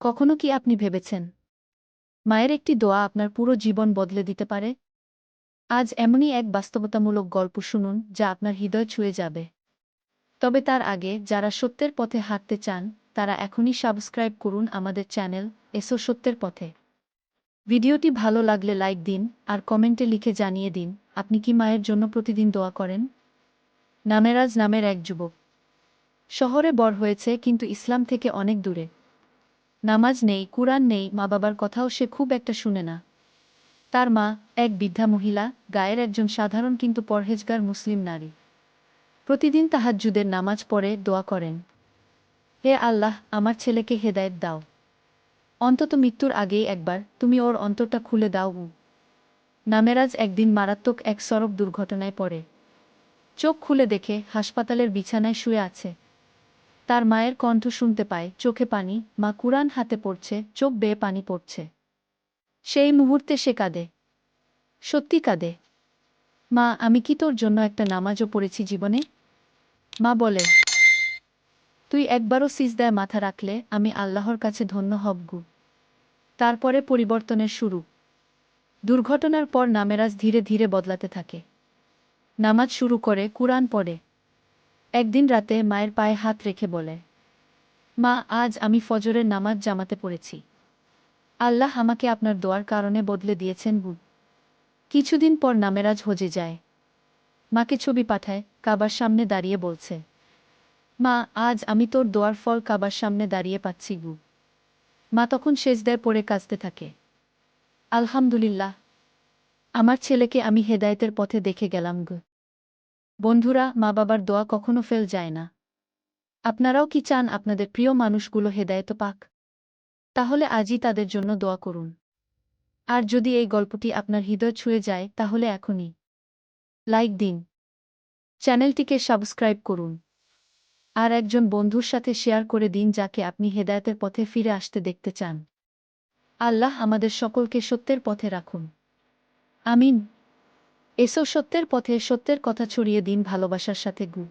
কখনো কি আপনি ভেবেছেন, মায়ের একটি দোয়া আপনার পুরো জীবন বদলে দিতে পারে? আজ এমনই এক বাস্তবতামূলক গল্প শুনুন যা আপনার হৃদয় ছুঁয়ে যাবে। তবে তার আগে, যারা সত্যের পথে হাঁটতে চান, তারা এখনই সাবস্ক্রাইব করুন আমাদের চ্যানেল এসো সত্যের পথে। ভিডিওটি ভালো লাগলে লাইক দিন আর কমেন্টে লিখে জানিয়ে দিন, আপনি কি মায়ের জন্য প্রতিদিন দোয়া করেন? নামেরাজ নামের এক যুবক। শহরে বড় হয়েছে কিন্তু ইসলাম থেকে অনেক দূরে। নামাজ নেই, কুরআন নেই মা বাবার কথাও সে খুব একটা শুনে না। তার মা এক বৃদ্ধা মহিলা, গায়ের একজন সাধারণ কিন্তু পরহেজগার মুসলিম নারী। প্রতিদিন তাহাজ্জুদের নামাজ পড়ে, দোয়া করেন। হে আল্লাহ, আমার ছেলেকে হেদায়েত দাও। অন্তত মৃত্যুর আগেই একবার তুমি ওর অন্তরটা খুলে দাও। নামেরাজ একদিন মারাত্মক এক সড়ক দুর্ঘটনায় পড়ে। চোখ খুলে দেখে হাসপাতালের বিছানায় শুয়ে আছে। তার মায়ের কণ্ঠ শুনতে পায়, চোখে পানি, মা কুরআন হাতে পড়ছে, চোখ বেয়ে পানি পড়ছে। সেই মুহূর্তে সে কাঁদে। সত্যি কাঁদে। মা, আমি কি তোর জন্য একটা নামাজও পড়েছি জীবনে? মা বলে, তুই একবারও সিজদায় মাথা রাখলে আমি আল্লাহর কাছে ধন্য হব গু। তারপরে পরিবর্তনের শুরু। দুর্ঘটনার পর নামেরাজ ধীরে ধীরে বদলাতে থাকে। নামাজ শুরু করে কুরআন পড়ে। একদিন রাতে মায়ের পায়ে হাত রেখে বলে, মা, আজ আমি ফজরের নামাজ জামাতে পড়েছি। আল্লাহ আমাকে আপনার দোয়ার কারণে বদলে দিয়েছেন বু কিছুদিন পর নামেরাজ হজে যায়। মাকে ছবি পাঠায়, কাবার সামনে দাঁড়িয়ে বলছে, মা, আজ আমি তোর দোয়ার ফল কাবার সামনে দাঁড়িয়ে পাচ্ছি গু মা তখন সেজদায় পড়ে কাঁদতে থাকে। আলহামদুলিল্লাহ, আমার ছেলেকে আমি হেদায়েতের পথে দেখে গেলাম গু। বন্ধুরা, মা বাবার দোয়া কখনো ফেল যায় না। আপনারাও কি চান আপনাদের প্রিয় মানুষগুলো হেদায়েত পাক? তাহলে আজই তাদের জন্য দোয়া করুন। আর যদি এই গল্পটি আপনার হৃদয় ছুঁয়ে যায়, তাহলে এখনই। লাইক দিন। চ্যানেলটিকে সাবস্ক্রাইব করুন। আর একজন বন্ধুর সাথে শেয়ার করে দিন যাকে আপনি হেদায়তের পথে ফিরে আসতে দেখতে চান। আল্লাহ আমাদের সকলকে সত্যের পথে রাখুন। আমিন। এসো সত্যের পথে সত্যের কথা ছড়িয়ে দিন ভালোবাসার সাথে গু।